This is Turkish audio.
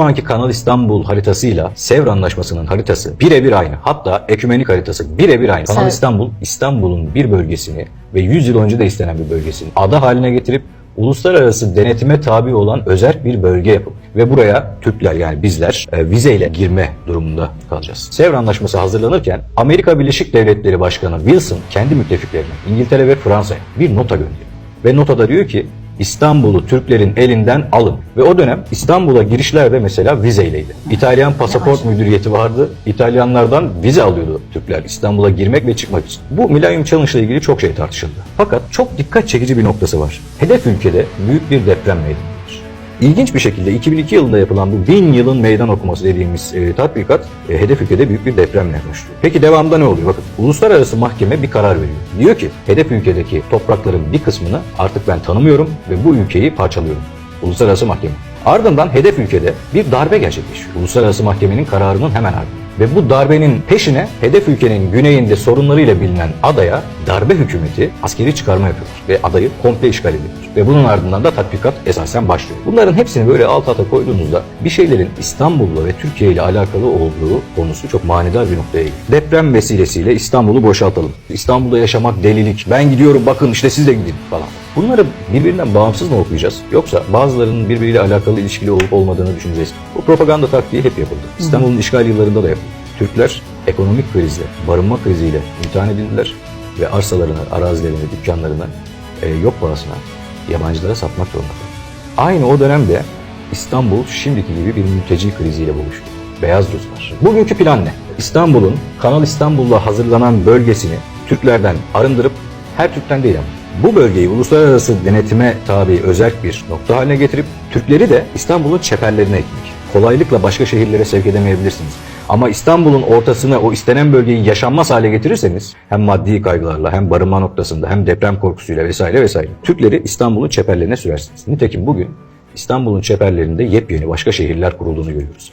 Şu anki Kanal İstanbul haritasıyla Sevr Anlaşması'nın haritası birebir aynı. Hatta ekümenik haritası birebir aynı. Kanal. İstanbul, İstanbul'un bir bölgesini ve 100 yıl önce de istenen bir bölgesini ada haline getirip uluslararası denetime tabi olan özel bir bölge yapıp ve buraya Türkler yani bizler e, vizeyle girme durumunda kalacağız. Sevr Anlaşması hazırlanırken Amerika Birleşik Devletleri Başkanı Wilson kendi müttefiklerine İngiltere ve Fransa'ya bir nota gönderiyor. Ve notada diyor ki İstanbul'u Türklerin elinden alın. Ve o dönem İstanbul'a girişler de mesela vizeyleydi. İtalyan pasaport müdüriyeti vardı. İtalyanlardan vize alıyordu Türkler İstanbul'a girmek ve çıkmak için. Bu Millennium Challenge ile ilgili çok şey tartışıldı. Fakat çok dikkat çekici bir noktası var. Hedef ülkede büyük bir deprem meydana gelir. İlginç bir şekilde 2002 yılında yapılan bu bin yılın meydan okuması dediğimiz e, tatbikat e, hedef ülkede büyük bir depremle başlıyor. Peki devamında ne oluyor? Bakın uluslararası mahkeme bir karar veriyor. Diyor ki hedef ülkedeki toprakların bir kısmını artık ben tanımıyorum ve bu ülkeyi parçalıyorum. Uluslararası mahkeme. Ardından hedef ülkede bir darbe gerçekleşiyor. Uluslararası mahkemenin kararının hemen ardından. Ve bu darbenin peşine hedef ülkenin güneyinde sorunlarıyla bilinen adaya darbe hükümeti askeri çıkarma yapıyorlar. Ve adayı komple işgal ediyorlar. Ve bunun ardından da tatbikat esasen başlıyor. Bunların hepsini böyle alt alta koyduğunuzda bir şeylerin İstanbul'la ve Türkiye ile alakalı olduğu konusu çok manidar bir noktaya geliyor. Deprem vesilesiyle İstanbul'u boşaltalım. İstanbul'da yaşamak delilik. Ben gidiyorum bakın işte siz de gidin falan. Bunları birbirinden bağımsız mı okuyacağız? Yoksa bazılarının birbiriyle alakalı ilişkili olup olmadığını düşüneceğiz. Bu propaganda taktiği hep yapıldı. İstanbul'un işgal yıllarında da yapıldı. Türkler ekonomik krizle, barınma kriziyle imtihan edildiler ve arsalarını, arazilerini, dükkanlarını e, yok parasına yabancılara satmak zorunda. Aynı o dönemde İstanbul şimdiki gibi bir mülteci kriziyle boğuştu. Beyaz Ruslar. Bugünkü plan ne? İstanbul'un Kanal İstanbul'la hazırlanan bölgesini Türklerden arındırıp her Türk'ten değil ama bu bölgeyi uluslararası denetime tabi özel bir nokta haline getirip Türkleri de İstanbul'un çeperlerine ekmek. Kolaylıkla başka şehirlere sevk edemeyebilirsiniz. Ama İstanbul'un ortasına o istenen bölgeyi yaşanmaz hale getirirseniz hem maddi kaygılarla hem barınma noktasında hem deprem korkusuyla vesaire vesaire Türkleri İstanbul'un çeperlerine sürersiniz. Nitekim bugün İstanbul'un çeperlerinde yepyeni başka şehirler kurulduğunu görüyoruz.